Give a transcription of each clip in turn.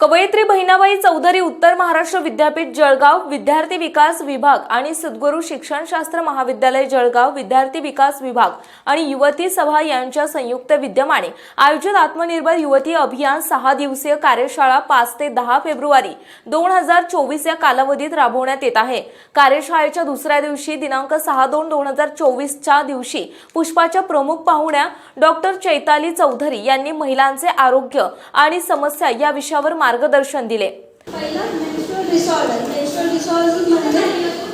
कवयित्री बहिणाबाई चौधरी उत्तर महाराष्ट्र विद्यापीठ जळगाव विद्यार्थी विकास विभाग आणि सद्गुरू शिक्षणशास्त्र महाविद्यालय जळगाव विद्यार्थी विकास विभाग आणि युवती सभा यांच्या संयुक्त विद्यमाने आयोजित आत्मनिर्भर युवती अभियान सहा दिवसीय कार्यशाळा पाच ते दहा फेब्रुवारी दोन हजार चोवीस या कालावधीत राबवण्यात येत आहे. कार्यशाळेच्या दुसऱ्या दिवशी दिनांक सहा दोन दोन हजार चोवीसच्या दिवशी पुष्पाच्या प्रमुख पाहुण्या डॉक्टर चैताली चौधरी यांनी महिलांचे आरोग्य आणि समस्या या विषयावर मार्गदर्शन दिले. डिसऑर्डर म्हणजे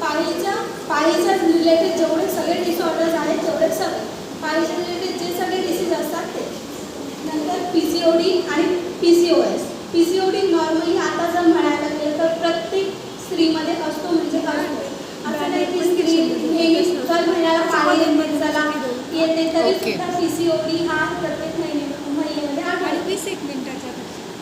पाळीच्या पाळीच्या रिलेटेड जेवढे सगळे डिसऑर्डर्स आहेत तेवढे सगळे पाळीच्या रिलेटेड जे सगळे डिसीज असतात ते. नंतर पी सी ओ डी आणि P C O S P C O D normally आता जर म्हणायला गेलं तर प्रत्येक स्त्रीमध्ये असतो म्हणजे असतो असं नाही की स्त्री नेहमी दर महिन्याला पाळी येते तरी सुद्धा पी सी ओ डी हा प्रत्येक महिने महिन्यामध्ये आढळतो वीस एक मिनिटाच्या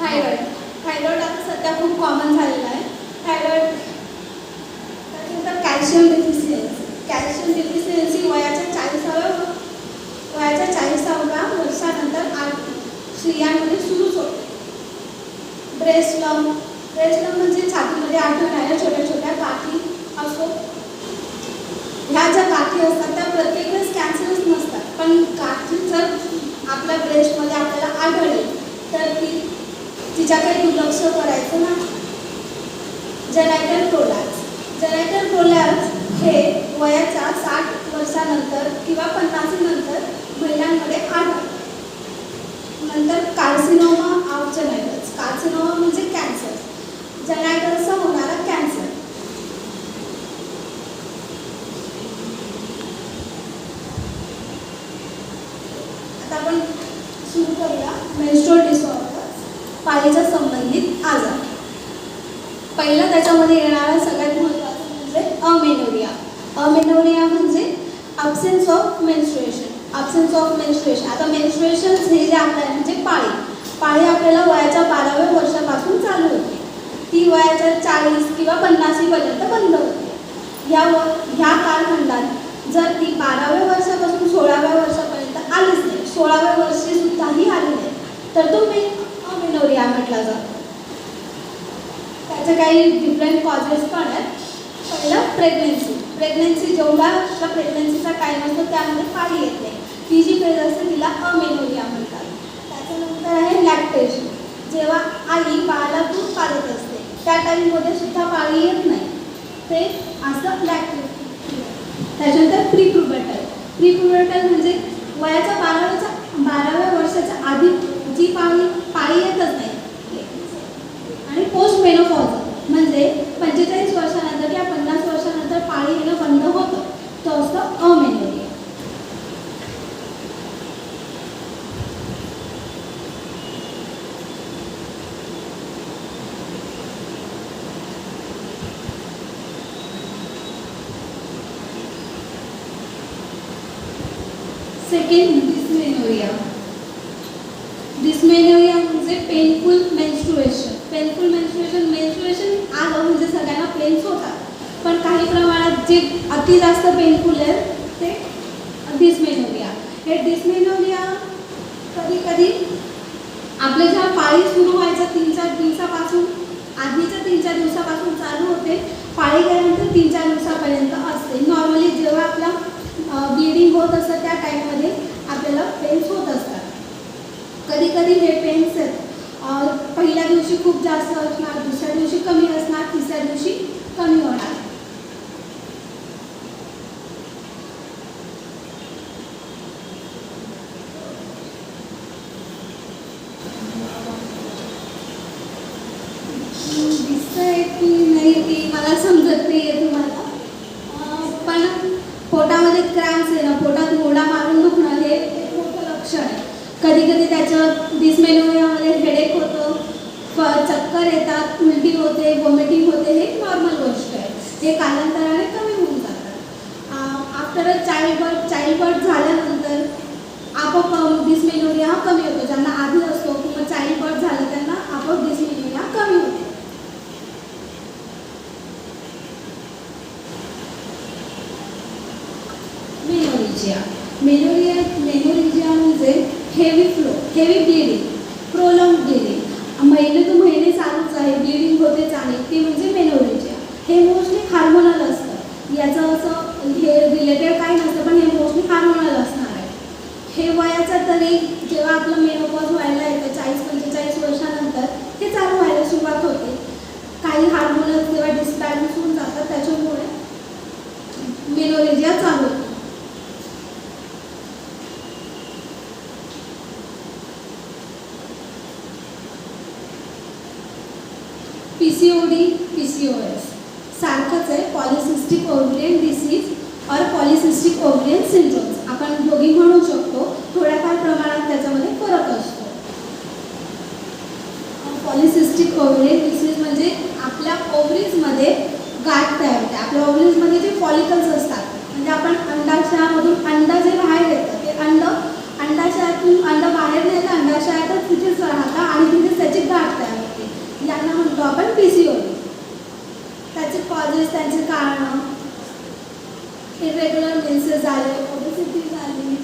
थायरॉइड थायरॉइड आता सध्या खूप कॉमन झालेला आहे. थायरॉइड त्याच्यानंतर कॅल्शियम डेफिशियन्सी कॅल्शियम डेफिशियन्सी वयाच्या चाळीसाव्या वयाच्या चाळीसाव्या वर्षानंतर आठ स्त्रियांमध्ये सुरूच होते. ब्रेस्ट लम ब्रेस्ट लंप म्हणजे छातीमध्ये आढळणाऱ्या छोट्या छोट्या गाठी असो. ह्या ज्या गाठी असतात त्या प्रत्येक वेळेस कॅन्सरच नसतात. पण गाठी जर आपल्या ब्रेस्टमध्ये आपल्याला आढळेल तिच्याकडे दुर्लक्ष करायचं नाही. जनायटर प्रोलॅप्स जनायटर प्रोलॅप्स हे वयाच्या साठ वर्षानंतर किंवा पन्नासीनंतर महिलांमध्ये आढळतं नंतर कार्सिनोमा ऑफ जनायटल्स कार्सिनोमा म्हणजे कॅन्सर. जनायटलचा होणारा कॅन्सर आता आपण सुरू करूया मेन्स्ट्रुअल डिसऑर्डर पाळीच्या संबंधित आजार पहिला त्याच्यामध्ये येणारा सगळ्यात महत्त्वाचं म्हणजे अमेनोरिया. अमेनोरिया म्हणजे absence of menstruation absence of menstruation आता मेन्स्ट्रुएशन हे जे आपल्या म्हणजे पाळी. पाळी आपल्याला वयाच्या बाराव्या वर्षापासून चालू होते. ती वयाच्या चाळीस किंवा पन्नासीपर्यंत बंद होते. या व ह्या कालखंडात जर ती बाराव्या वर्षापासून सोळाव्या वर्षापर्यंत आलीच नाही सोळाव्या वर्षीसुद्धाही आली नाही तर तो मे अमेनोरिया म्हटला जातो. त्याचे काही डिफरंट कॉजेस पण आहेत. पहिलं प्रेग्नेन्सी प्रेग्नेन्सी जेवढा आपला प्रेग्नेन्सीचा टाईम असतो त्यामध्ये पाळी येत नाही. ती जी फेज असते तिला अमेनोरिया म्हणतात. त्याच्यानंतर आहे लॅक्टेशन जेव्हा आई बाळाला दूध पाजत असते त्या टाईममध्ये सुद्धा पाळी येत नाही. ते असं लॅक्टेशन त्याच्यानंतर प्री प्रुबर्टल प्री म्हणजे वयाच्या बाराव्याच्या बाराव्या वर्षाच्या आधी जी पाळी पाळी येतच नाही आणि पोस्ट मेनोपॉज म्हणजे पंचेचाळीस वर्षानंतर किंवा पन्नास वर्षानंतर पाळी येणं बंद होतं तो असतो अमेनोरिया सेकंड डिस्मेनोरिया डिस्मेनोरिया म्हणजे painful menstruation painful menstruation menstruation आलं म्हणजे सगळ्यांना पेन्स होतात. पण काही प्रमाणात जे अति जास्त पेनफुल आहे ते डिस्मेनोरिया हे डिस्मेनोरिया कधी कधी आपल्या जेव्हा पाळी सुरू व्हायच्या तीन चार दिवसापासून आधीच्या तीन चार दिवसापासून चालू होते पाळी गेल्यानंतर तीन चार दिवसापर्यंत असते. नॉर्मली जेव्हा आपला ब्लिडिंग होत असतं त्या टाईममध्ये आपल्याला पेन्स होत असतात. कधी कधी हे पेन्स आहेत. पहिल्या दिवशी खूप जास्त असणार दुसऱ्या दिवशी कमी असणार तिसऱ्या दिवशी कमी होणार. दिसतंय की नाही ती मला समजत नाही आहे तुम्हाला अं, पण पोटामध्ये क्रॅम्स येणं पोटात मोडा मारून दुखणं हे एक मोठं लक्षण आहे कधी कधी त्याचं डिसमेनोरियामध्ये हेडेक होतं. चक्कर येतात उलटी होते वॉमिटिंग होते हे नॉर्मल गोष्ट आहे. हे कालांतराने कमी होऊन जातात after child birth child birth झाल्यानंतर आपोआप um, डिसमेनोरिया हा कमी होतो ज्यांना आधी असतो किंवा चाइल्ड बर्थ झालं त्यांना आपोआप डिस्मेनोरिया कमी होते मेनोरिजिया मेनोरिया मेनोरिजिया म्हणजे heavy flow heavy bleeding prolong bleeding महिने टू महिने चालूच आहे ब्लिडिंग होतेच आहे ते म्हणजे मेनोरेजिया हे मोस्टली हार्मोनल असतं. याचं असं हे रिलेटेड काही नसतं पण हे मोस्टली हार्मोनल असणार आहे. हे वयाचा तरी जेव्हा आपलं मेनोपॉज व्हायला येतं चाळीस पंचेचाळीस वर्षानंतर हे चालू व्हायला सुरुवात होते. काही हार्मोनल किंवा डिस्बॅलन्स होऊन जातात त्याच्यामुळे मेनोरेजिया चालू होते. P C O D P C O S सारखंच आहे पॉलिसिस्टिक ओव्हरियन डिसीज और पॉलिसिस्टिक ओव्हरियन सिंड्रोम्स आपण दोघी म्हणू शकतो थोड्याफार प्रमाणात त्याच्यामध्ये फरक असतो पॉलिसिस्टिक ओव्हरियन डिसीज म्हणजे आपल्या ओव्हरीजमध्ये गाठ तयार होते आपल्या ओव्हरीजमध्ये जे फॉलिकल्स असतात म्हणजे आपण अंडाशयामधून अंड जे बाहेर येतं ते अंड अंडाशयातून अंड बाहेर नाही येतं अंडाशयातच तिथेच राहतं आणि तिथेच त्याची गाठ तयार होते यांना म्हणतो आपण पी सी ओ त्याचे कॉजेस त्यांचे कारणं इरेग्युलर मेन्सेस झाले ओबेसिटी झाली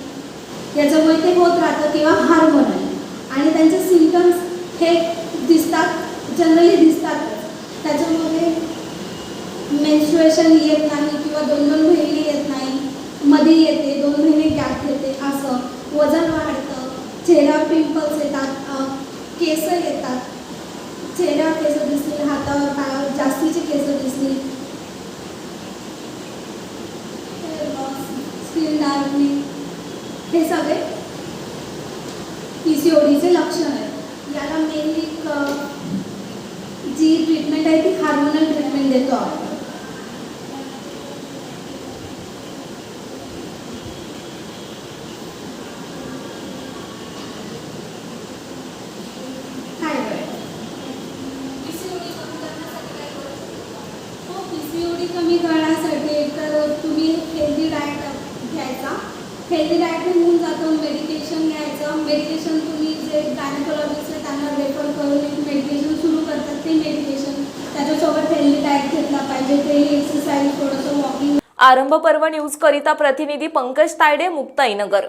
याच्यामुळे ते होत राहतं किंवा हार्मोनल आणि त्यांचे सिमटम्स हे दिसतात जनरली दिसतात. त्याच्यामध्ये मेन्स्ट्रुएशन येत नाही किंवा दोन दोन महिने येत नाही मध्ये येते दोन महिने गॅप येते असं. वजन वाढतं चेहरा पिंपल्स येतात केस येतात. चेहऱ्यावर केस दिसतील हातावर पायावर जास्तीचे केस दिसतील. स्किन डार्कनिंग हे सगळे पी सी ओ डीचे लक्षण आहेत. याला मेनली जी ट्रीटमेंट आहे ती हार्मोनल ट्रीटमेंट देतो आपण. हो कमी करण्यासाठी तर तुम्ही हेल्दी डाएट घ्यायचा हेल्दी डाएटने होऊन जातं मेडिटेशन घ्यायचं. मेडिटेशन तुम्ही जे गायनकोलॉजिस्ट आहे त्यांना रेफर करून एक मेडिटेशन सुरू करतात ते मेडिटेशन त्याच्यासोबत हेल्दी डाएट घेतला पाहिजे ते एक्सरसाइज थोडंसं वॉकिंग आरंभ पर्व न्यूज करिता प्रतिनिधी पंकज तायडे मुक्ताईनगर.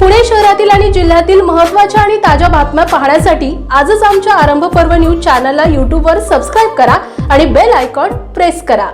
पुणे शहरातील आणि जिल्ह्यातील महत्त्वाच्या आणि ताज्या बातम्या पाहण्यासाठी आजच आमच्या आरंभ पर्व न्यूज चॅनलला यूट्यूबवर सबस्क्राईब करा आणि बेल आयकॉन प्रेस करा.